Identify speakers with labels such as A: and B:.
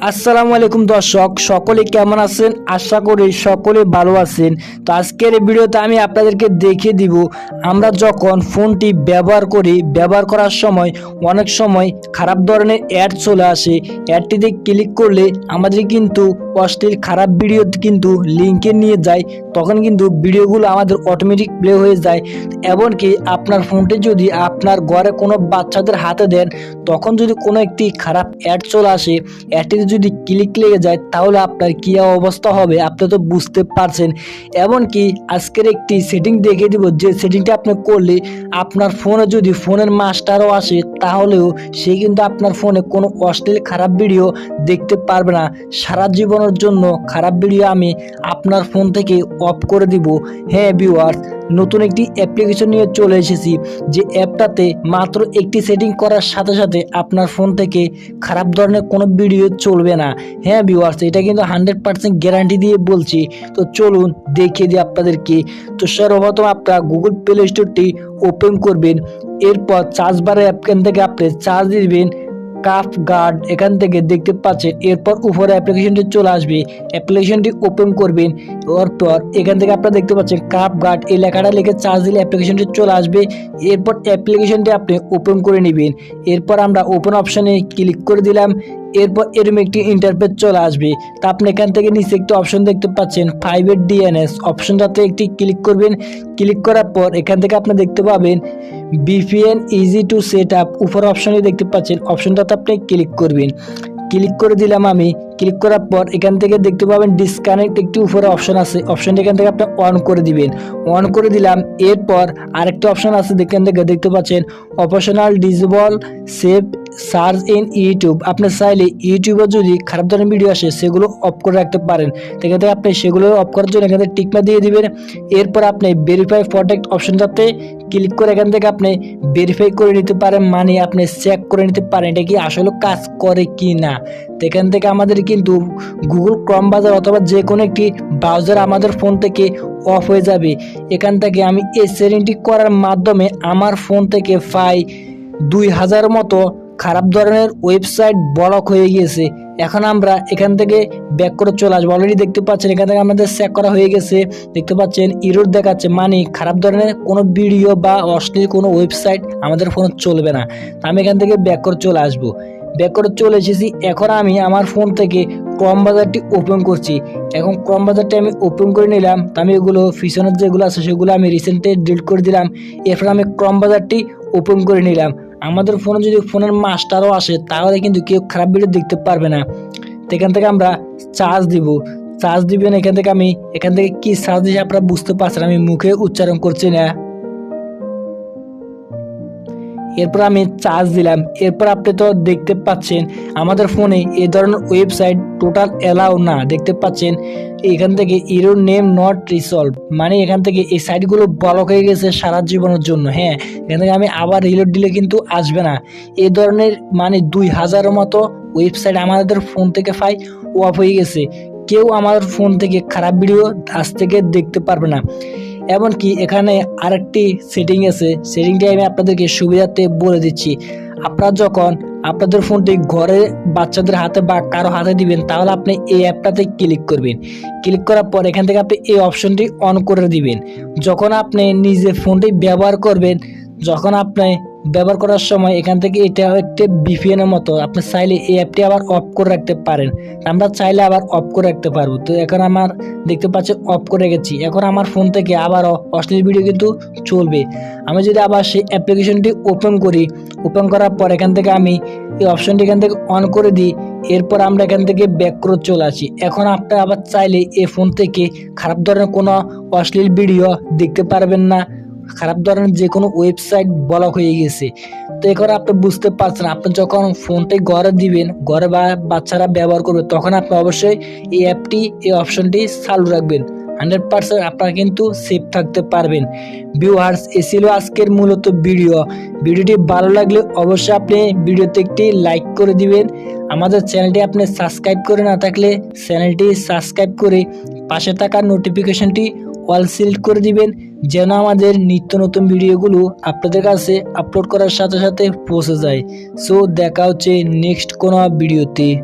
A: আসসালামু আলাইকুম দর্শক, সকলে কেমন আছেন? আশা করি সকলে ভালো আছেন। তো আজকের ভিডিওতে আমি আপনাদেরকে দেখিয়ে দিব, আমরা যখন ফোনটি ব্যবহার করি, ব্যবহার করার সময় অনেক সময় খারাপ ধরনের অ্যাড চলে আসে। অ্যাডটিতে ক্লিক করলে আমাদের কিন্তু অশ্লীল খারাপ ভিডিও কিন্তু লিঙ্কে নিয়ে যায়, তখন কিন্তু ভিডিওগুলো আমাদের অটোমেটিক প্লে হয়ে যায়। এমনকি আপনার ফোনটি যদি আপনার ঘরে কোনো বাচ্চাদের হাতে দেন, তখন যদি কোনো একটি খারাপ অ্যাড চলে আসে অ্যাডটিতে যদি ক্লিক লেগে যায়, তাহলে আপনার কী অবস্থা হবে? আপনি তো বুঝতে পারছেন। এমনকি আজকের একটি সেটিং দেখিয়ে দিব, যে সেটিংটা আপনি করলে আপনার ফোনে যদি ফোনের মাস্টারও আসে, তাহলেও সে কিন্তু আপনার ফোনে কোনো অশ্লীল খারাপ ভিডিও দেখতে পারবে না। সারা জীবনের জন্য খারাপ ভিডিও আমি আপনার ফোন থেকে অফ করে দিব। হ্যাঁ ভিউয়ার্স নতুন একটি অ্যাপ্লিকেশন নিয়ে চলে এসেছি। যে অ্যাপটাতে মাত্র একটি সেটিং করার সাথে সাথে আপনার ফোন থেকে খারাপ ধরনের কোনো ভিডিও চলবে না। হ্যাঁ ভিউয়ার্স এটা কিন্তু হান্ড্রেড পার্সেন্ট গ্যারান্টি দিয়ে বলছি। তো চলুন, দেখিয়ে দিই আপনাদেরকে। তো সর্বপ্রথম আপনারা গুগল প্লে স্টোরটি ওপেন করবেন। এরপর চার্জ বারের অ্যাপখান থেকে আপনি চার্জ দিবেন কাফ গার্ড এখান থেকে দেখতে পাচ্ছেন, এরপর উপরে অ্যাপ্লিকেশনটি চলে আসবে। অ্যাপ্লিকেশনটি ওপেন করবেন। এরপর এখান থেকে আপনারা দেখতে পাচ্ছেন কাফ গার্ড এই লেখাটা লিখে চার্জ দিলে অ্যাপ্লিকেশনটি চলে আসবে। এরপর অ্যাপ্লিকেশনটি আপনি ওপেন করে নেবেন। এরপর আমরা ওপেন অপশানে ক্লিক করে দিলাম। এরপর এরম একটি ইন্টারফেস চলে আসবে। তা আপনি এখান থেকে নিচে একটি অপশন দেখতে পাচ্ছেন ফাইভের ডিএনএস অপশনটাতে একটি ক্লিক করবেন। ক্লিক করার পর এখান থেকে আপনি দেখতে পাবেন VPN easy to set up উপর অপশনে দেখতে পাচ্ছেন অপশনটাতে আপনি ক্লিক করবেন। ক্লিক করে দিলাম আমি। ক্লিক করার পর এখান থেকে দেখতে পাবেন ডিসকানেক্ট একটি উপরে অপশন আছে। অপশনটা এখান থেকে আপনি অন করে দিবেন। অন করে দিলাম, এরপর আরেকটা অপশন আছে এখান থেকে দেখতে পাচ্ছেন operational disable save search in YouTube আপনি চাইলে ইউটিউবে যদি খারাপ ধরনের ভিডিও আসে, সেগুলো অফ করে রাখতে পারেন। থেকে আপনি সেগুলো অফ করার জন্য এখান থেকে টিকমা দিয়ে দিবেন। এরপর আপনি ভেরিফাই প্রোটেক্ট অপশনটাতে ক্লিক করে এখান থেকে আপনি ভেরিফাই করে নিতে পারেন মানে আপনি চেক করে নিতে পারেন এটা কি আসলে কাজ করে কি না তো এখান থেকে আমাদের কিন্তু গুগল ক্রম বাজার অথবা যে কোনো একটি ব্রাউজার আমাদের ফোন থেকে অফ হয়ে যাবে। এখান থেকে আমি এই সেটিংটি করার মাধ্যমে আমার ফোন থেকে প্রায় দুই হাজার মতো খারাপ ধরনের ওয়েবসাইট ব্লক হয়ে গিয়েছে। এখন আমরা এখান থেকে ব্যাক করে চলে আসব। অলরেডি দেখতে পাচ্ছেন, এখান থেকে আমাদের চেক করা হয়ে গেছে। দেখতে পাচ্ছেন ইরোড দেখাচ্ছে। মানে খারাপ ধরনের কোনো ভিডিও বা অশ্লীল কোনো ওয়েবসাইট আমাদের ফোনে চলবে না। আমি এখান থেকে ব্যাক করে চলে আসব। ব্যাক করে চলে এসেছি। এখন আমি আমার ফোন থেকে ক্রম বাজারটি ওপেন করছি। এখন ক্রম বাজারটি আমি ওপেন করে নিলাম। তা আমি এগুলো পিছনের যেগুলো আছে, সেগুলো আমি রিসেন্টলি ডিলিট করে দিলাম। এরপর আমি ক্রম বাজারটি ওপেন করে নিলাম। আমাদের ফোনে যদি ফোনের মাস্টারও আসে, তাহলে কিন্তু কেউ খারাপ ভিডিও দেখতে পারবে না। এখান থেকে আমরা চার্জ দিব। চার্জ দিবেন এখান থেকে আমি, এখান থেকে কি চার্জ দিয়েছি আপনারা বুঝতে পারছেন আমি মুখে উচ্চারণ করছি না। এরপর আমি চার্জ দিলাম। এরপর আপনি তো দেখতে পাচ্ছেন, আমাদের ফোনে এ ধরনের ওয়েবসাইট টোটাল অ্যালাউ না। দেখতে পাচ্ছেন, এখান থেকে ইরোর নেম নট রিসলভ মানে এখান থেকে এই সাইটগুলো ব্লক হয়ে গেছে সারা জীবনের জন্য হ্যাঁ? এখান থেকে আমি আবার রিলোড দিলে কিন্তু আসবে না। এ ধরনের মানে দুই হাজারের মতো ওয়েবসাইট আমাদের ফোন থেকে পাই অফ হয়ে গেছে। কেউ আমার ফোন থেকে খারাপ ভিডিও আজ থেকে দেখতে পারবে না। এমনকি এখানে আরেকটি সেটিং আছে। সেটিংটি আমি আপনাদেরকে সুবিধাতে বলে দিচ্ছি। আপনারা যখন আপনাদের ফোনটি ঘরে বাচ্চাদের হাতে বা কারও হাতে দিবেন, তাহলে আপনি এই অ্যাপটাতে ক্লিক করবেন। ক্লিক করার পর এখান থেকে আপনি এই অপশনটি অন করে দিবেন। যখন আপনি নিজে ফোনটি ব্যবহার করবেন, যখন আপনি ব্যবহার করার সময় এখান থেকে এটা একটা বিপিএন এর মতো। আপনি চাইলে এই অ্যাপটি আবার অফ করে রাখতে পারেন। আমরা চাইলে আবার অফ করে রাখতে পারব। তো এখন আমার দেখতে পাচ্ছি অফ করে গেছি। এখন আমার ফোন থেকে আবারও অশ্লীল ভিডিও কিন্তু চলবে। আমি যদি আবার সেই অ্যাপ্লিকেশনটি ওপেন করি ওপেন করার পর এখান থেকে আমি এই অপশনটি এখান থেকে অন করে দিই। এরপর আমরা এখান থেকে ব্যাক করে চলে আসি। এখন আপনি আবার চাইলে এই ফোন থেকে খারাপ ধরনের কোনো অশ্লীল ভিডিও দেখতে পারবেন না। খারাপ ধরনের যে কোনো ওয়েবসাইট ব্লক হয়ে গেছে। তো এখন আপনি বুঝতে পারছেন, আপনি যখন ফোনটি ঘরে দিবেন, ঘরে বা বাচ্চারা ব্যবহার করবে, তখন আপনি অবশ্যই এই অ্যাপটি এই অপশনটি চালু রাখবেন। হান্ড্রেড পার্সেন্ট আপনারা কিন্তু সেফ থাকতে পারবেন। ভিউয়ার্স এ ছিল আজকের মূলত ভিডিও ভিডিওটি ভালো লাগলে অবশ্যই আপনি ভিডিওতে একটি লাইক করে দিবেন। আমাদের চ্যানেলটি আপনি সাবস্ক্রাইব করে না থাকলে চ্যানেলটি সাবস্ক্রাইব করে পাশে থাকা নোটিফিকেশনটি অল সিলেক্ট করে দিবেন। যেন আমাদের নিত্য নতুন ভিডিওগুলো আপনাদের কাছে আপলোড করার সাথে সাথে পৌঁছে যায়। সো দেখা হচ্ছে নেক্সট কোনো ভিডিওতে।